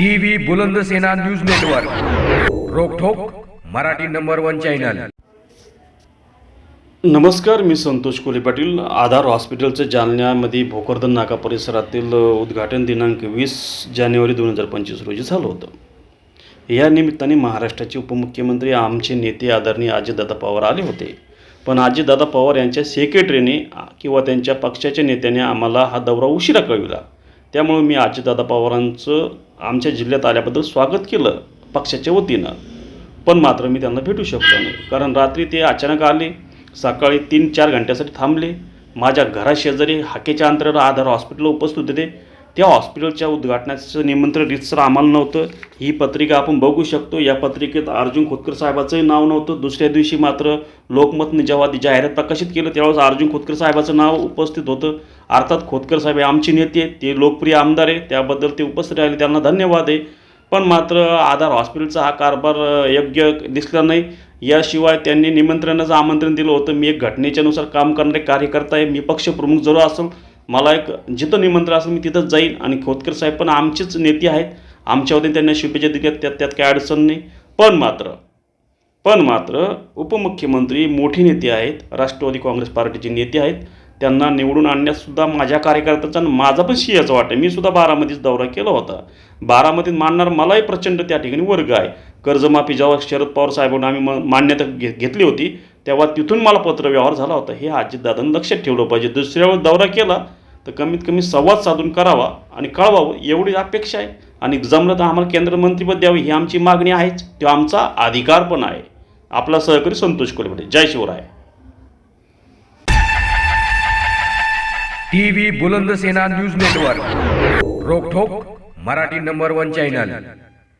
TV Bulandsena news network. रोकठोक Marathi number one channel. नमस्कार मी संतोष कोले पाटील. आधार हॉस्पिटलचं जालन्यामध्ये भोकरदन नाका परिसरातील उद्घाटन दिनांक वीस जानेवारी दोन हजार पंचवीस रोजी झालं होतं. या निमित्ताने महाराष्ट्राचे उपमुख्यमंत्री आमचे नेते आदरणीय अजितदादा पवार आले होते. पण अजितदादा पवार यांच्या सेक्रेटरीने किंवा त्यांच्या पक्षाच्या नेत्याने आम्हाला हा दौरा उशिरा कळविला. त्यामुळं मी अजितदादा पवारांचं आमच्या जिल्ह्यात आल्याबद्दल स्वागत केलं पक्षाच्या वतीनं. पण मात्र मी त्यांना भेटू शकलो नाही. कारण रात्री ते अचानक आले सकाळी तीन चार घंट्यासाठी थांबले. माझ्या घराशेजारी हाकेच्या अंतरावर आधार हॉस्पिटल उपस्थित होते त्या हॉस्पिटलच्या उद्घाटनाचं निमंत्रण रितसर आम्हाला नव्हतं. ही पत्रिका आपण बघू शकतो. या पत्रिकेत अर्जुन खोतकर साहेबाचंही नाव नव्हतं. दुसऱ्या दिवशी मात्र लोकमतने जेव्हा ती जाहिरात प्रकाशित केलं त्यावेळेस अर्जुन खोतकर साहेबाचं नाव उपस्थित होतं. अर्थात खोतकर साहेब हे आमचे नेते आहेत. ते लोकप्रिय आमदार आहे त्याबद्दल ते उपस्थित राहिले. त्यांना धन्यवाद आहे. पण मात्र आधार हॉस्पिटलचा हा कारभार योग्य दिसला नाही. याशिवाय त्यांनी निमंत्रणाचं आमंत्रण दिलं होतं. मी एक घटनेच्यानुसार काम करणारे कार्यकर्ता आहे. मी पक्षप्रमुख जरूर असेल. मला एक जिथं निमंत्रण असेल मी तिथंच जाईन. आणि खोतकर साहेब पण आमचेच नेते आहेत. आमच्यावरती त्यांना शुभेच्छा दिल्या त्यात त्यात काही अडचण नाही. पण मात्र पण मात्र उपमुख्यमंत्री मोठे नेते आहेत. राष्ट्रवादी काँग्रेस पार्टीचे नेते आहेत. त्यांना निवडून आणण्यातसुद्धा माझ्या कार्यकर्त्याचा आणि माझा पण सिंहाचा वाटतं मी सुद्धा बारामतीच दौरा केला होता. बारामतीत मांडणार मलाही प्रचंड त्या ठिकाणी वर्ग आहे. कर्जमाफी जेव्हा शरद पवार साहेबांना आम्ही म- मान्यता घे घेतली होती तेव्हा तिथून मला पत्रव्यवहार झाला होता. हे अजितदादांनी लक्षात ठेवलं पाहिजे. दुसऱ्यावर दौरा केला तर कमीत कमी संवाद साधून करावा आणि कळवावं एवढी अपेक्षा आहे. आणि जमलं तर आम्हाला केंद्र मंत्रीपद द्यावं ही आमची मागणी आहेच. तो आमचा अधिकार पण आहे. आपला सहकारी संतोष कोलबडे जय Shivrai. TV Bulandsena news network. रोखोक Marathi number one channel.